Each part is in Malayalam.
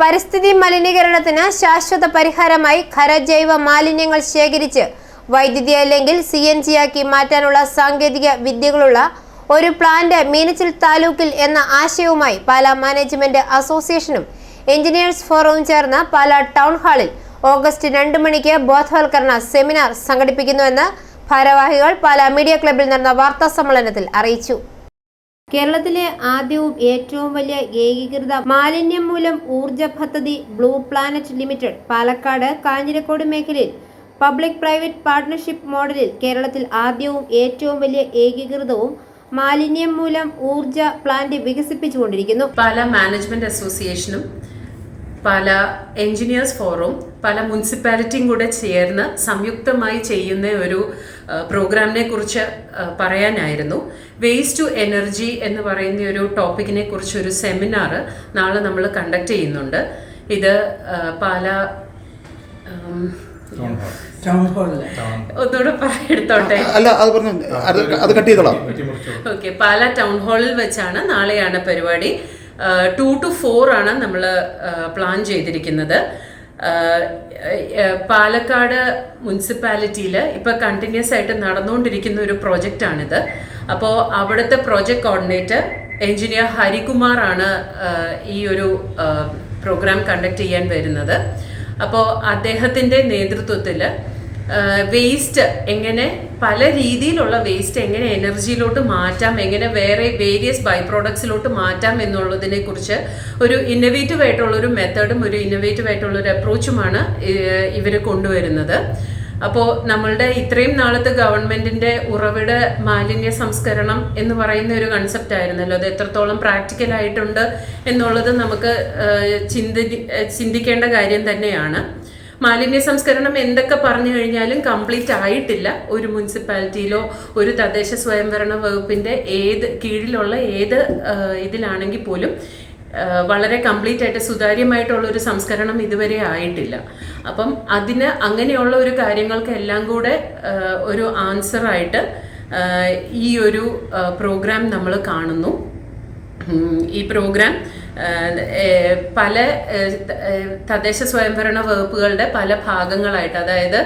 പരിസ്ഥിതി മലിനീകരണത്തിന് ശാശ്വത പരിഹാരമായി ഖരജൈവ മാലിന്യങ്ങൾ ശേഖരിച്ച് വൈദ്യുതി അല്ലെങ്കിൽ സി എൻ ജി ആക്കി മാറ്റാനുള്ള സാങ്കേതിക വിദ്യകളുള്ള ഒരു പ്ലാന്റ് മീനച്ചിൽ താലൂക്കിൽ എന്ന ആശയവുമായി പാലാ മാനേജ്മെന്റ് അസോസിയേഷനും എഞ്ചിനീയേഴ്സ് ഫോറവും ചേർന്ന് പാലാ ടൗൺ ഹാളിൽ ഓഗസ്റ്റ് രണ്ട് മണിക്ക് ബോധവൽക്കരണ സെമിനാർ സംഘടിപ്പിക്കുന്നുവെന്ന് ഭാരവാഹികൾ പാലാ മീഡിയ ക്ലബിൽ നടന്ന വാർത്താ സമ്മേളനത്തിൽ അറിയിച്ചു. കേരളത്തിലെ ആദ്യവും ഏറ്റവും വലിയ ഏകീകൃത മാലിന്യം മൂലം ഊർജ പദ്ധതി Blue Planet Limited Palakkad Kanjirakode മേഖലയിൽ പബ്ലിക് പ്രൈവറ്റ് പാർട്ട്ണർഷിപ്പ് മോഡലിൽ കേരളത്തിൽ ആദ്യവും ഏറ്റവും വലിയ ഏകീകൃതവും മാലിന്യം മൂലം ഊർജ പ്ലാന്റ് വികസിപ്പിച്ചുകൊണ്ടിരിക്കുന്നു. പല മാനേജ്മെന്റ് അസോസിയേഷനും പല എഞ്ചിനീയേഴ്സ് ഫോറവും പല മുനിസിപ്പാലിറ്റിയും കൂടെ ചേർന്ന് സംയുക്തമായി ചെയ്യുന്ന ഒരു പ്രോഗ്രാമിനെ കുറിച്ച് പറയാനായിരുന്നു. വേസ്റ്റ് ടു എനർജി എന്ന് പറയുന്ന ഒരു ടോപ്പിക്കിനെ കുറിച്ച് ഒരു സെമിനാർ നാളെ നമ്മൾ കണ്ടക്ട് ചെയ്യുന്നുണ്ട്. ഇത് പാല ടൗൺ ഒന്നുകൂടെ പറയെടുത്തോട്ടെ. അല്ല അത് പറഞ്ഞു അത് അത് കട്ട് ചെയ്തോളാം. ഓക്കെ പാല ടൗൺ ഹാളിൽ വെച്ചാണ് നാളെയാണ് പരിപാടി. ടു ടു ഫോർ ആണ് നമ്മൾ പ്ലാൻ ചെയ്തിരിക്കുന്നത്. പാലക്കാട് മുനിസിപ്പാലിറ്റിയിൽ ഇപ്പോൾ കണ്ടിന്യൂസ് ആയിട്ട് നടന്നുകൊണ്ടിരിക്കുന്ന ഒരു പ്രോജക്റ്റ് പ്രോജക്റ്റാണിത്. അപ്പോൾ അവിടുത്തെ പ്രോജക്റ്റ് കോർഡിനേറ്റർ എഞ്ചിനീയർ ഹരികുമാർ ആണ് ഈ ഒരു പ്രോഗ്രാം കണ്ടക്ട് ചെയ്യാൻ വരുന്നത്. അപ്പോൾ അദ്ദേഹത്തിന്റെ നേതൃത്വത്തിൽ വേസ്റ്റ് എങ്ങനെ പല രീതിയിലുള്ള വേസ്റ്റ് എങ്ങനെ എനർജിയിലോട്ട് മാറ്റാം എങ്ങനെ വേറെ വേരിയസ് ബൈ പ്രോഡക്ട്സിലോട്ട് മാറ്റാം എന്നുള്ളതിനെ കുറിച്ച് ഒരു ഇന്നവേറ്റീവ് ആയിട്ടുള്ള ഒരു മെത്തേഡും ഒരു ഇന്നവേറ്റീവ് ആയിട്ടുള്ള ഒരു അപ്രോച്ചുമാണ് ഇവർ കൊണ്ടുവരുന്നത്. അപ്പോൾ നമ്മളുടെ ഇത്രയും നാളത്തെ ഗവൺമെന്റിന്റെ ഉറവിട മാലിന്യ സംസ്കരണം എന്ന് പറയുന്ന ഒരു കൺസെപ്റ്റ് ആയിരുന്നല്ലോ. അത് എത്രത്തോളം പ്രാക്ടിക്കൽ ആയിട്ടുണ്ട് എന്നുള്ളത് നമുക്ക് ചിന്തി ചിന്തിക്കേണ്ട കാര്യം തന്നെയാണ്. മാലിന്യ സംസ്കരണം എന്തൊക്കെ പറഞ്ഞു കഴിഞ്ഞാലും കംപ്ലീറ്റ് ആയിട്ടില്ല. ഒരു മുനിസിപ്പാലിറ്റിയിലോ ഒരു തദ്ദേശ സ്വയംഭരണ വകുപ്പിന്റെ ഏത് കീഴിലുള്ള ഏത് ഇതിലാണെങ്കിൽ പോലും വളരെ കംപ്ലീറ്റ് ആയിട്ട് സുതാര്യമായിട്ടുള്ള ഒരു സംസ്കരണം ഇതുവരെ ആയിട്ടില്ല. അപ്പം അതിന് അങ്ങനെയുള്ള ഒരു കാര്യങ്ങൾക്ക് എല്ലാം കൂടെ ഒരു ആൻസറായിട്ട് ഈ ഒരു പ്രോഗ്രാം നമ്മൾ കാണുന്നു. ഈ പ്രോഗ്രാം പല തദ്ദേശ സ്വയംഭരണ വകുപ്പുകളുടെ പല ഭാഗങ്ങളായിട്ട് അതായത്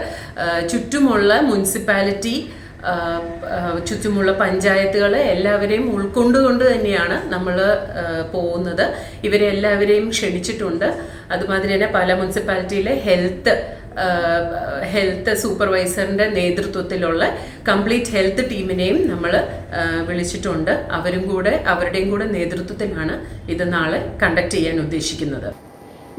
ചുറ്റുമുള്ള മുനിസിപ്പാലിറ്റി ചുറ്റുമുള്ള പഞ്ചായത്തുകൾ എല്ലാവരെയും ഉൾക്കൊണ്ടുകൊണ്ട് തന്നെയാണ് നമ്മൾ പോകുന്നത്. ഇവരെല്ലാവരെയും ക്ഷണിച്ചിട്ടുണ്ട്. അതുമാതിരി തന്നെ പല മുനിസിപ്പാലിറ്റിയിലെ ഹെൽത്ത് ഹെൽത്ത് സൂപ്പർവൈസറിന്റെ നേതൃത്വത്തിലുള്ള കംപ്ലീറ്റ് ഹെൽത്ത് ടീമിനെയും നമ്മൾ വിളിച്ചിട്ടുണ്ട്. അവരും കൂടെ അവരുടെയും കൂടെ നേതൃത്വത്തിലാണ് ഇത് നാളെ കണ്ടക്ട് ചെയ്യാൻ ഉദ്ദേശിക്കുന്നത്.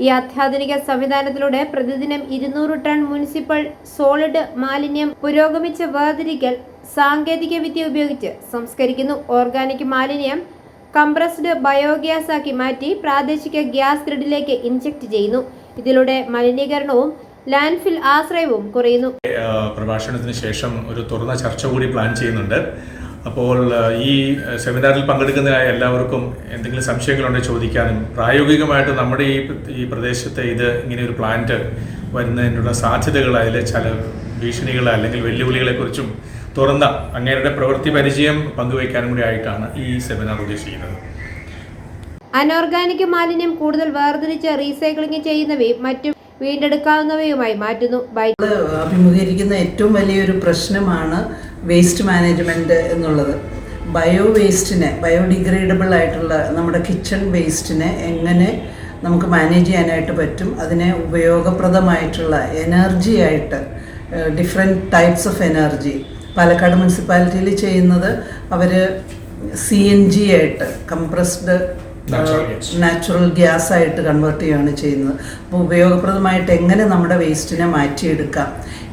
ഈ അത്യാധുനിക സംവിധാനത്തിലൂടെ പ്രതിദിനം ഇരുന്നൂറ് ടൺ മുനിസിപ്പൽ സോളിഡ് മാലിന്യം പുരോഗമിച്ച വേർതിരിക്കൽ സാങ്കേതിക വിദ്യ ഉപയോഗിച്ച് സംസ്കരിക്കുന്നു. ഓർഗാനിക് മാലിന്യം കംപ്രസ്ഡ് ബയോഗ്യാസ് ആക്കി മാറ്റി പ്രാദേശിക ഗ്യാസ് ഗ്രിഡിലേക്ക് ഇൻജക്ട് ചെയ്യുന്നു. ഇതിലൂടെ മലിനീകരണവും ലാൻഡ്ഫിൽ ആശ്രയവും കുറയുന്നു. പ്രഭാഷണത്തിന് ശേഷം ഒരു തുറന്ന ചർച്ച കൂടി പ്ലാൻ ചെയ്യുന്നുണ്ട്. അപ്പോൾ ഈ സെമിനാറിൽ പങ്കെടുക്കുന്നതായ എല്ലാവർക്കും എന്തെങ്കിലും സംശയങ്ങളുണ്ടെങ്കിൽ ചോദിക്കാനും പ്രായോഗികമായിട്ട് നമ്മുടെ ഈ ഈ പ്രദേശത്തെ ഇത് ഇങ്ങനെ ഒരു പ്ലാന്റ് വരുന്നതിനുള്ള സാധ്യതകൾ അതിൽ ചില ഭീഷണികൾ അല്ലെങ്കിൽ വെല്ലുവിളികളെക്കുറിച്ചും തുറന്ന അങ്ങേരുടെ പ്രവൃത്തി പരിചയം പങ്കുവയ്ക്കാനും കൂടി ആയിട്ടാണ് ഈ സെമിനാർ ഉദ്ദേശിക്കുന്നത്. അനോർഗാനിക് മാലിന്യം കൂടുതൽ വേർതിരിച്ച് റീസൈക്ലിംഗ് ചെയ്യുന്നവയും മറ്റും വീണ്ടെടുക്കാവുന്നവയുമായി മാറ്റുന്നു അഭിമുഖീകരിക്കുന്ന ഏറ്റവും വലിയൊരു പ്രശ്നമാണ് വേസ്റ്റ് മാനേജ്മെന്റ് എന്നുള്ളത് ബയോ വേസ്റ്റിനെ ബയോഡിഗ്രേഡബിൾ ആയിട്ടുള്ള നമ്മുടെ കിച്ചൺ വേസ്റ്റിനെ എങ്ങനെ നമുക്ക് മാനേജ് ചെയ്യാനായിട്ട് പറ്റും അതിനെ ഉപയോഗപ്രദമായിട്ടുള്ള എനർജി ആയിട്ട് different types of energy Palakkad മുനിസിപ്പാലിറ്റിയിൽ ചെയ്യുന്നത് അവർ സി എൻ ജി ആയിട്ട് കംപ്രസ്ഡ്. നാച്ചുറൽ ഗ്യാസ് ആയിട്ട് കൺവേർട്ട് ചെയ്യുകയാണ് ചെയ്യുന്നത്. അപ്പോൾ ഉപയോഗപ്രദമായിട്ട് എങ്ങനെ നമ്മുടെ വേസ്റ്റിനെ മാറ്റിയെടുക്കാം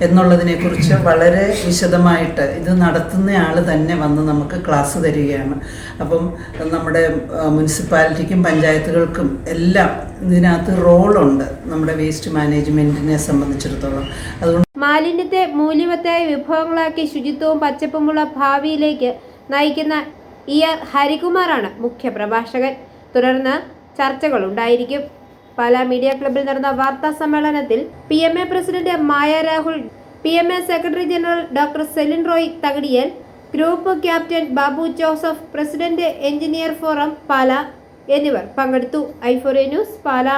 എന്നുള്ളതിനെക്കുറിച്ച് വളരെ വിശദമായിട്ട് ഇത് നടത്തുന്ന ആൾ തന്നെ വന്ന് നമുക്ക് ക്ലാസ് തരികയാണ്. അപ്പം നമ്മുടെ മുനിസിപ്പാലിറ്റിക്കും പഞ്ചായത്തുകൾക്കും എല്ലാം ഇതിനകത്ത് റോളുണ്ട് നമ്മുടെ വേസ്റ്റ് മാനേജ്മെന്റിനെ സംബന്ധിച്ചിടത്തോളം. അതുകൊണ്ട് മാലിന്യത്തെ മൂല്യവത്തായ വിഭവങ്ങളാക്കി ശുചിത്വവും പച്ചപ്പുമുള്ള ഭാവിയിലേക്ക് നയിക്കുന്ന ഇ ആർ ഹരികുമാറാണ് മുഖ്യ പ്രഭാഷകൻ തുടർന്ന് ചർച്ചകൾ ഉണ്ടായിരിക്കും പല മീഡിയ ക്ലബിൽ നടന്ന വാർത്താ സമ്മേളനത്തിൽ P M A president Maya Rahul P M A secretary general doctor Celine Roy Thakadiyel group captain Babu Joseph president engineer forum Pala എന്നിവർ പങ്കെടുത്തു. ഐഫോറിയ ന്യൂസ് പാല.